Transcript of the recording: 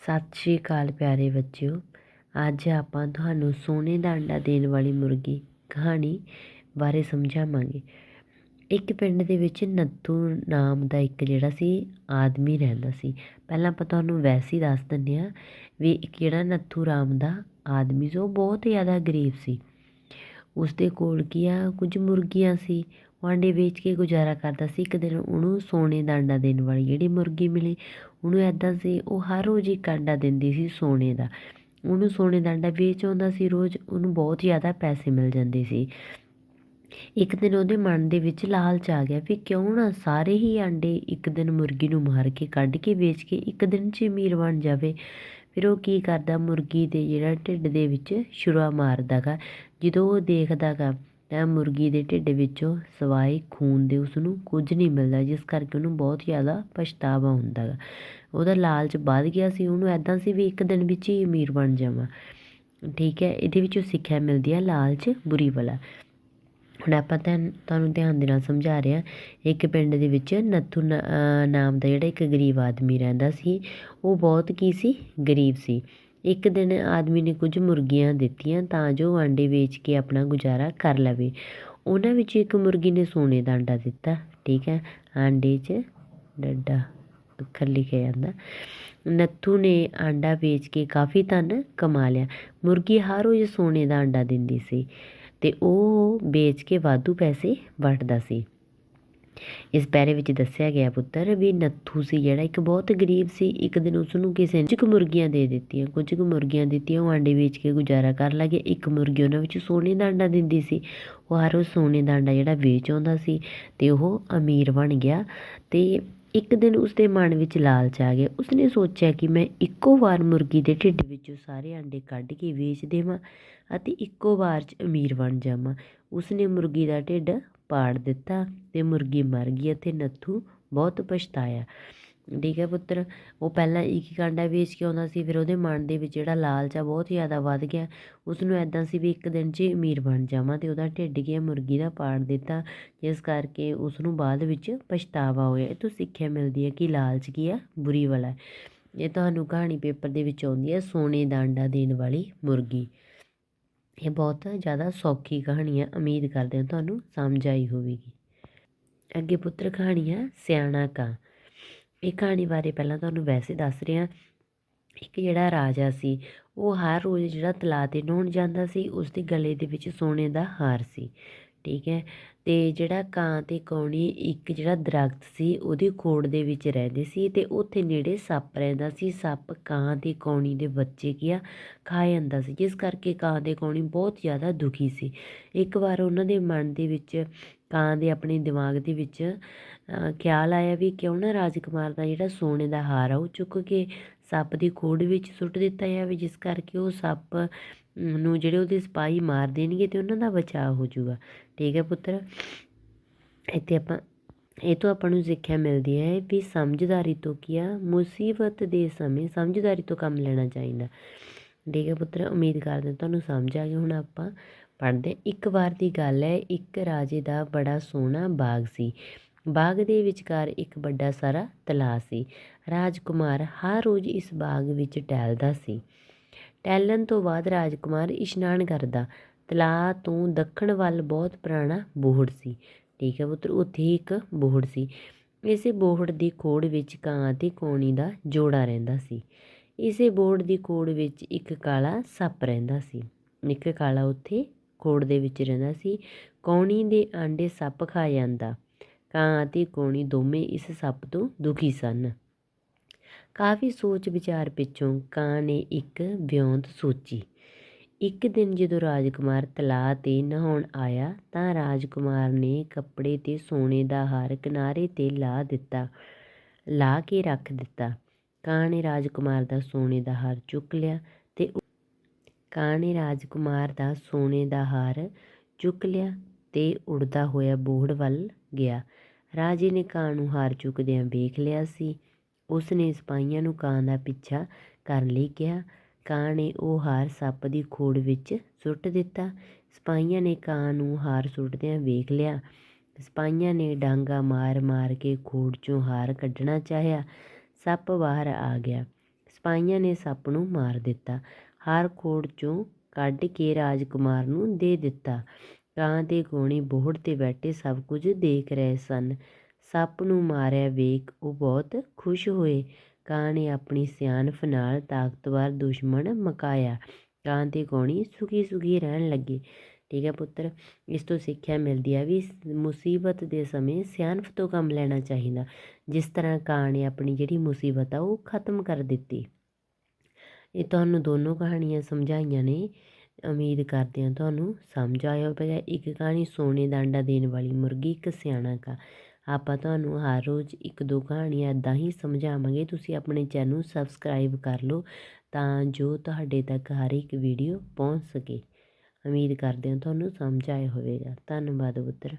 ਸਤਿ ਸ਼੍ਰੀ ਅਕਾਲ ਪਿਆਰੇ ਬੱਚਿਓ। ਅੱਜ ਆਪਾਂ ਤੁਹਾਨੂੰ ਸੋਨੇ ਦਾ ਅੰਡਾ ਦੇਣ ਵਾਲੀ ਮੁਰਗੀ ਕਹਾਣੀ ਬਾਰੇ ਸਮਝਾਵਾਂਗੇ। ਇੱਕ ਪਿੰਡ ਦੇ ਵਿੱਚ ਨੱਥੂ ਨਾਮ ਦਾ ਇੱਕ ਜਿਹੜਾ ਸੀ, ਆਦਮੀ ਰਹਿੰਦਾ ਸੀ। ਪਹਿਲਾਂ ਆਪਾਂ ਤੁਹਾਨੂੰ ਵੈਸੇ ਹੀ ਦੱਸ ਦਿੰਦੇ ਹਾਂ ਵੀ ਕਿਹੜਾ ਨੱਥੂ ਰਾਮ ਦਾ ਆਦਮੀ ਸੀ, ਉਹ ਬਹੁਤ ਜ਼ਿਆਦਾ ਗਰੀਬ ਸੀ। ਉਸ ਦੇ ਕੋਲ ਕੀ ਆ, ਕੁਝ ਮੁਰਗੀਆਂ ਸੀ ਉਹ ਆਂਡੇ ਵੇਚ ਕੇ ਗੁਜ਼ਾਰਾ ਕਰਦਾ ਸੀ। ਇੱਕ ਦਿਨ ਉਹਨੂੰ ਸੋਨੇ ਦਾ ਅੰਡਾ ਦੇਣ ਵਾਲੀ ਜਿਹੜੀ ਮੁਰਗੀ ਮਿਲੀ, ਉਹਨੂੰ ਐਦਾਂ ਸੀ, ਉਹ ਹਰ ਰੋਜ਼ ਇੱਕ ਅੰਡਾ ਦਿੰਦੀ ਸੀ ਸੋਨੇ ਦਾ। ਉਹਨੂੰ ਸੋਨੇ ਦਾ ਅੰਡਾ ਵੇਚ ਆਉਂਦਾ ਸੀ ਰੋਜ਼, ਉਹਨੂੰ ਬਹੁਤ ਜ਼ਿਆਦਾ ਪੈਸੇ ਮਿਲ ਜਾਂਦੇ ਸੀ। ਇੱਕ ਦਿਨ ਉਹਦੇ ਮਨ ਦੇ ਵਿੱਚ ਲਾਲਚ ਆ ਗਿਆ ਵੀ ਕਿਉਂ ਨਾ ਸਾਰੇ ਹੀ ਆਂਡੇ ਇੱਕ ਦਿਨ ਮੁਰਗੀ ਨੂੰ ਮਾਰ ਕੇ ਕੱਢ ਕੇ ਵੇਚ ਕੇ ਇੱਕ ਦਿਨ 'ਚ ਅਮੀਰ ਬਣ ਜਾਵੇ। ਫਿਰ ਉਹ ਕੀ ਕਰਦਾ, ਮੁਰਗੀ ਦੇ ਜਿਹੜਾ ਢਿੱਡ ਦੇ ਵਿੱਚ ਛੁਰਾ ਮਾਰਦਾ ਗਾ, ਜਦੋਂ ਉਹ ਦੇਖਦਾ ਗਾ ਤਾਂ ਮੁਰਗੀ ਦੇ ਢਿੱਡ ਵਿੱਚੋਂ ਸਵਾਏ ਖੂਨ ਦੇ ਉਸ ਨੂੰ ਕੁਝ ਨਹੀਂ ਮਿਲਦਾ, ਜਿਸ ਕਰਕੇ ਉਹਨੂੰ ਬਹੁਤ ਜ਼ਿਆਦਾ ਪਛਤਾਵਾ ਹੁੰਦਾ ਗਾ। ਉਹਦਾ ਲਾਲਚ ਵੱਧ ਗਿਆ ਸੀ, ਉਹਨੂੰ ਐਦਾਂ ਸੀ ਵੀ ਇੱਕ ਦਿਨ ਵਿੱਚ ਹੀ ਅਮੀਰ ਬਣ ਜਾਵਾਂ। ਠੀਕ ਹੈ, ਇਹਦੇ ਵਿੱਚੋਂ ਸਿੱਖਿਆ ਮਿਲਦੀ ਹੈ ਲਾਲਚ, ਬੁਰੀ ਬਲਾ ਹੁਣ ਆਪਾਂ ਤਾਂ ਤੁਹਾਨੂੰ ਧਿਆਨ ਦੇ ਨਾਲ ਸਮਝਾ ਰਹੇ ਹਾਂ, ਇੱਕ ਪਿੰਡ ਦੇ ਵਿੱਚ ਨੱਥੂ ਨਾਮ ਦਾ ਜਿਹੜਾ ਇੱਕ ਗਰੀਬ ਆਦਮੀ ਰਹਿੰਦਾ ਸੀ, ਉਹ ਬਹੁਤ ਕੀ ਸੀ? ਗਰੀਬ ਸੀ। ਇੱਕ ਦਿਨ ਆਦਮੀ ਨੇ ਕੁਝ ਮੁਰਗੀਆਂ ਦਿੱਤੀਆਂ ਤਾਂ ਜੋ ਆਂਡੇ ਵੇਚ ਕੇ ਆਪਣਾ ਗੁਜ਼ਾਰਾ ਕਰ ਲਵੇ। ਉਹਨਾਂ ਵਿੱਚ ਇੱਕ ਮੁਰਗੀ ਨੇ ਸੋਨੇ ਦਾ ਅੰਡਾ ਦਿੱਤਾ, ਠੀਕ ਹੈ? ਆਂਡੇ 'ਚ ਡੱਡਾ ਅੱਖਰ ਲਿਖਿਆ ਜਾਂਦਾ। ਨੱਥੂ ਨੇ ਆਂਡਾ ਵੇਚ ਕੇ ਕਾਫੀ ਧਨ ਕਮਾ ਲਿਆ। ਮੁਰਗੀ ਹਰ ਰੋਜ਼ ਸੋਨੇ ਦਾ ਆਂਡਾ ਦਿੰਦੀ ਸੀ ਤੇ ਉਹ ਵੇਚ ਕੇ ਵਾਧੂ ਪੈਸੇ ਵਟਦਾ ਸੀ। ਇਸ ਪੈਰੇ ਵਿੱਚ ਦੱਸਿਆ ਗਿਆ ਪੁੱਤਰ ਵੀ ਨੱਥੂ ਸੀ, ਜਿਹੜਾ ਇੱਕ ਬਹੁਤ ਗਰੀਬ ਸੀ। ਇੱਕ ਦਿਨ ਉਸ ਨੂੰ ਕਿਸੇ ਨੇ ਕੁ ਮੁਰਗੀਆਂ ਦੇ ਦਿੱਤੀਆਂ, ਕੁਝ ਕੁ ਮੁਰਗੀਆਂ ਦਿੱਤੀਆਂ, ਉਹ ਆਂਡੇ ਵੇਚ ਕੇ ਗੁਜ਼ਾਰਾ ਕਰ ਲੱਗੇ। ਇੱਕ ਮੁਰਗੀ ਉਹਨਾਂ ਵਿੱਚ ਸੋਨੇ ਦਾ ਅੰਡਾ ਦਿੰਦੀ ਸੀ। ਉਹ ਹਰ ਉਹ ਸੋਨੇ ਦਾ ਅੰਡਾ ਜਿਹੜਾ ਵੇਚ ਆਉਂਦਾ ਸੀ ਤੇ ਉਹ ਅਮੀਰ ਬਣ ਗਿਆ ਤੇ ਇੱਕ ਦਿਨ ਉਸਦੇ ਮਨ ਵਿੱਚ ਲਾਲਚ ਆ ਗਿਆ। ਉਸਨੇ ਸੋਚਿਆ ਕਿ ਮੈਂ ਇੱਕੋ ਵਾਰ ਮੁਰਗੀ ਦੇ ਢਿੱਡ ਵਿੱਚੋਂ ਸਾਰੇ ਆਂਡੇ ਕੱਢ ਕੇ ਵੇਚ ਦੇਵਾਂ ਅਤੇ ਇੱਕੋ ਵਾਰ 'ਚ ਅਮੀਰ ਬਣ ਜਾਵਾਂ। ਉਸਨੇ ਮੁਰਗੀ ਦਾ ਢਿੱਡ ਪਾੜ ਦਿੱਤਾ ਤੇ ਮੁਰਗੀ ਮਰ ਗਈ ਅਤੇ ਨੱਥੂ ਬਹੁਤ ਪਛਤਾਇਆ। ਠੀਕ ਹੈ ਪੁੱਤਰ, ਉਹ ਪਹਿਲਾਂ ਇੱਕ ਇੱਕ ਆਂਡਾ ਵੇਚ ਕੇ ਆਉਂਦਾ ਸੀ, ਫਿਰ ਉਹਦੇ ਮਨ ਦੇ ਵਿੱਚ ਜਿਹੜਾ ਲਾਲਚ ਆ ਬਹੁਤ ਜ਼ਿਆਦਾ ਵੱਧ ਗਿਆ। ਉਸ ਨੂੰ ਐਦਾਂ ਸੀ ਵੀ ਇੱਕ ਦਿਨ 'ਚ ਅਮੀਰ ਬਣ ਜਾਵਾਂ ਤੇ ਉਹਦਾ ਢਿੱਡ ਗਿਆ, ਮੁਰਗੀ ਦਾ ਪਾੜ ਦਿੱਤਾ, ਜਿਸ ਕਰਕੇ ਉਸ ਨੂੰ ਬਾਅਦ ਵਿੱਚ ਪਛਤਾਵਾ ਹੋਇਆ। ਇਹ ਤੋਂ ਸਿੱਖਿਆ ਮਿਲਦੀ ਹੈ ਕਿ ਲਾਲਚ ਕੀ ਆ, ਬੁਰੀ ਵਾਲਾ ਇਹ ਤੁਹਾਨੂੰ ਕਹਾਣੀ ਪੇਪਰ ਦੇ ਵਿੱਚ ਆਉਂਦੀ ਹੈ, ਸੋਨੇ ਦਾ ਅੰਡਾ ਦੇਣ ਵਾਲੀ ਮੁਰਗੀ। ਇਹ ਬਹੁਤ ਜ਼ਿਆਦਾ ਸੌਖੀ ਕਹਾਣੀ ਹੈ, ਉਮੀਦ ਕਰਦੇ ਹਾਂ ਤੁਹਾਨੂੰ ਸਮਝ ਆਈ ਹੋਵੇਗੀ। ਅੱਗੇ ਪੁੱਤਰ ਕਹਾਣੀ ਹੈ, ਸਿਆਣਾ ਕਾਂ। ਇਹ ਕਹਾਣੀ ਬਾਰੇ ਪਹਿਲਾਂ ਤੁਹਾਨੂੰ ਵੈਸੇ ਦੱਸ ਰਿਹਾ। ਇੱਕ ਜਿਹੜਾ ਰਾਜਾ ਸੀ, ਉਹ ਹਰ ਰੋਜ਼ ਜਿਹੜਾ ਤਲਾਅ 'ਤੇ ਨਹਾਉਣ ਜਾਂਦਾ ਸੀ ਉਸ ਦੇ ਗਲੇ ਦੇ ਵਿੱਚ ਸੋਨੇ ਦਾ ਹਾਰ ਸੀ, ਠੀਕ ਹੈ? ਤੇ ਜਿਹੜਾ ਕਾਂ ਤੇ ਕੌਣੀ ਇੱਕ ਜਿਹੜਾ ਦਰਖਤ ਸੀ, ਉਹਦੀ ਖੋੜ ਦੇ ਵਿੱਚ ਰਹਿੰਦੇ ਸੀ ਤੇ ਉੱਥੇ ਨੇੜੇ ਸੱਪ ਰਹਿੰਦਾ ਸੀ। ਸੱਪ ਕਾਂ ਤੇ ਕੌਣੀ ਦੇ ਬੱਚੇ ਕੀ ਆ ਖਾ ਜਾਂਦਾ ਸੀ, ਜਿਸ ਕਰਕੇ ਕਾਂ ਤੇ ਕੌਣੀ ਬਹੁਤ ਜ਼ਿਆਦਾ ਦੁਖੀ ਸੀ। ਇੱਕ ਵਾਰ ਉਹਨਾਂ ਦੇ ਮਨ ਦੇ ਵਿੱਚ ਕਾਂ ਦੇ ਆਪਣੇ ਦਿਮਾਗ ਦੇ ਵਿੱਚ ਖਿਆਲ ਆਇਆ ਵੀ ਕਿਉਂ ਨਾ ਰਾਜਕੁਮਾਰ ਦਾ ਜਿਹੜਾ ਸੋਨੇ ਦਾ ਹਾਰ ਆ, ਉਹ ਚੁੱਕ ਕੇ ਸੱਪ ਦੀ ਖੋੜ ਵਿੱਚ ਸੁੱਟ ਦਿੱਤਾ ਜਾਵੇ ਜਿਸ ਕਰਕੇ ਉਹ ਸੱਪ ਨੂੰ ਜਿਹੜੇ ਉਹਦੇ ਸਿਪਾਹੀ ਮਾਰ ਦੇਣਗੇ ਤੇ ਉਹਨਾਂ ਦਾ ਬਚਾਅ ਹੋ ਜਾਊਗਾ। ਠੀਕ ਹੈ ਪੁੱਤਰ? ਇੱਥੇ ਆਪਾਂ, ਇਹ ਤੋਂ ਆਪਾਂ ਨੂੰ ਸਿੱਖਿਆ ਮਿਲਦੀ ਹੈ ਵੀ ਸਮਝਦਾਰੀ ਤੋਂ ਕੀ ਆ, ਮੁਸੀਬਤ ਦੇ ਸਮੇਂ ਸਮਝਦਾਰੀ ਤੋਂ ਕੰਮ ਲੈਣਾ ਚਾਹੀਦਾ। ਠੀਕ ਹੈ ਪੁੱਤਰ? ਉਮੀਦ ਕਰਦੇ ਤੁਹਾਨੂੰ ਸਮਝ ਆ ਗਿਆ ਹੁਣ ਆਪਾਂ। ਪੜ੍ਹਦੇ। ਇੱਕ ਵਾਰ ਦੀ ਗੱਲ ਹੈ, ਇੱਕ ਰਾਜੇ ਦਾ ਬੜਾ ਸੋਹਣਾ ਬਾਗ ਸੀ। ਬਾਗ ਦੇ ਵਿਚਕਾਰ ਇੱਕ ਵੱਡਾ ਸਾਰਾ ਤਲਾਅ ਸੀ। ਰਾਜਕੁਮਾਰ ਹਰ ਰੋਜ਼ ਇਸ ਬਾਗ ਵਿੱਚ ਟਹਿਲਦਾ ਸੀ। ਟਹਿਲਣ ਤੋਂ ਬਾਅਦ ਰਾਜਕੁਮਾਰ ਇਸ਼ਨਾਨ ਕਰਦਾ। ਤਲਾਅ ਤੋਂ ਦੱਖਣ ਵੱਲ ਬਹੁਤ ਪੁਰਾਣਾ ਬੋਹੜ ਸੀ। ਠੀਕ ਹੈ ਪੁੱਤਰ, ਉੱਥੇ ਹੀ ਇੱਕ ਬੋਹੜ ਸੀ। ਇਸੇ ਬੋਹੜ ਦੀ ਖੋੜ ਵਿੱਚ ਕਾਂ ਅਤੇ ਕੌਣੀ ਦਾ ਜੋੜਾ ਰਹਿੰਦਾ ਸੀ। ਇਸੇ ਬੋਹੜ ਦੀ ਖੋੜ ਵਿੱਚ ਇੱਕ ਕਾਲਾ ਸੱਪ ਰਹਿੰਦਾ ਸੀ। ਇੱਕ ਕਾਲਾ ਉੱਥੇ ਖੋੜ ਦੇ ਵਿੱਚ ਰਹਿੰਦਾ ਸੀ। ਕੌਣੀ ਦੇ ਆਂਡੇ ਸੱਪ ਖਾ ਜਾਂਦਾ। ਕਾਂ ਅਤੇ ਕੌਣੀ ਦੋਵੇਂ ਇਸ ਸੱਪ ਤੋਂ ਦੁਖੀ ਸਨ। ਕਾਫੀ ਸੋਚ ਵਿਚਾਰ ਪਿੱਛੋਂ ਕਾਂ ਨੇ ਇੱਕ ਵਿਉਂਤ ਸੋਚੀ। ਇੱਕ ਦਿਨ ਜਦੋਂ ਰਾਜਕੁਮਾਰ ਤਲਾਅ 'ਤੇ ਨਹਾਉਣ ਆਇਆ ਤਾਂ ਰਾਜਕੁਮਾਰ ਨੇ ਕੱਪੜੇ 'ਤੇ ਸੋਨੇ ਦਾ ਹਾਰ ਕਿਨਾਰੇ 'ਤੇ ਲਾ ਦਿੱਤਾ, ਲਾ ਕੇ ਰੱਖ ਦਿੱਤਾ। ਕਾਂ ਨੇ ਰਾਜਕੁਮਾਰ ਦਾ ਸੋਨੇ ਦਾ ਹਾਰ ਚੁੱਕ ਲਿਆ ਕਾਂ ਨੇ ਰਾਜਕੁਮਾਰ ਦਾ ਸੋਨੇ ਦਾ ਹਾਰ ਚੁੱਕ ਲਿਆ ਤੇ ਉੜਦਾ ਹੋਇਆ ਬੋਹੜ ਵੱਲ ਗਿਆ। ਰਾਜੇ ਨੇ ਕਾਂ ਨੂੰ ਹਾਰ ਚੁੱਕਦਿਆਂ ਵੇਖ ਲਿਆ ਸੀ। ਉਸ ਨੇ ਸਿਪਾਹੀਆਂ ਨੂੰ ਕਾਂ ਦਾ ਪਿੱਛਾ ਕਰਨ ਲਈ ਕਿਹਾ। ਕਾਂ ਨੇ ਉਹ ਹਾਰ ਸੱਪ ਦੀ ਖੋੜ ਵਿੱਚ ਸੁੱਟ ਦਿੱਤਾ। ਸਿਪਾਹੀਆਂ ਨੇ ਕਾਂ ਨੂੰ ਹਾਰ ਸੁੱਟਦਿਆਂ ਵੇਖ ਲਿਆ। ਸਿਪਾਹੀਆਂ ਨੇ ਡਾਂਗਾ ਮਾਰ ਮਾਰ ਕੇ ਖੋੜ ਚੋਂ ਹਾਰ ਕੱਢਣਾ ਚਾਹਿਆ। ਸੱਪ ਬਾਹਰ ਆ ਗਿਆ। ਸਿਪਾਹੀਆਂ ਨੇ ਸੱਪ ਨੂੰ ਮਾਰ ਦਿੱਤਾ। ਹਾਰ ਕੋਟ ਚੋਂ ਕੱਢ ਕੇ ਰਾਜਕੁਮਾਰ ਨੂੰ ਦੇ ਦਿੱਤਾ। ਕਾਂ ਤੇ ਗੋਣੀ ਬੋਹੜ ਤੇ ਬੈਠੇ ਸਭ ਕੁਝ ਦੇਖ ਰਹੇ ਸਨ। ਸੱਪ ਨੂੰ ਮਾਰਿਆ ਵੇਖ ਉਹ ਬਹੁਤ ਖੁਸ਼ ਹੋਏ। ਕਾਂ ਨੇ ਆਪਣੀ ਸਿਆਣਪ ਨਾਲ ਤਾਕਤਵਰ ਦੁਸ਼ਮਣ ਮਕਾਇਆ। ਕਾਂ ਤੇ ਗੋਣੀ ਸੁਖੀ ਸੁਖੀ ਰਹਿਣ ਲੱਗੇ। ਠੀਕ ਹੈ ਪੁੱਤਰ, ਇਸ ਤੋਂ ਸਿੱਖਿਆ ਮਿਲਦੀ ਹੈ ਵੀ ਮੁਸੀਬਤ ਦੇ ਸਮੇਂ ਸਿਆਣਪ ਤੋਂ ਕੰਮ ਲੈਣਾ ਚਾਹੀਦਾ। ਜਿਸ ਤਰ੍ਹਾਂ ਕਾਂ ਨੇ ਆਪਣੀ ਜਿਹੜੀ ਮੁਸੀਬਤ ਆ ਉਹ ਖਤਮ ਕਰ ਦਿੱਤੀ। ਇਹ ਤੁਹਾਨੂੰ ਦੋਨੋਂ ਕਹਾਣੀਆਂ ਸਮਝਾਈਆਂ ਨੇ। ਉਮੀਦ ਕਰਦੇ ਹਾਂ ਤੁਹਾਨੂੰ ਸਮਝ ਆਇਆ ਹੋਵੇਗਾ ਇੱਕ ਕਹਾਣੀ ਸੋਨੇ ਦਾ ਅੰਡਾ ਦੇਣ ਵਾਲੀ ਮੁਰਗੀ, ਇੱਕ ਸਿਆਣਾ ਕਾ। ਆਪਾਂ ਤੁਹਾਨੂੰ ਹਰ ਰੋਜ਼ ਇੱਕ ਦੋ ਕਹਾਣੀਆਂ ਇਦਾਂ ਹੀ ਸਮਝਾਵਾਂਗੇ। ਤੁਸੀਂ ਆਪਣੇ ਚੈਨਲ ਨੂੰ ਸਬਸਕ੍ਰਾਈਬ ਕਰ ਲਓ ਤਾਂ ਜੋ ਤੁਹਾਡੇ ਤੱਕ ਹਰ ਇੱਕ ਵੀਡੀਓ ਪਹੁੰਚ ਸਕੇ। ਉਮੀਦ ਕਰਦੇ ਹਾਂ ਤੁਹਾਨੂੰ ਸਮਝ ਆਇਆ ਹੋਵੇਗਾ। ਧੰਨਵਾਦ ਪੁੱਤਰ।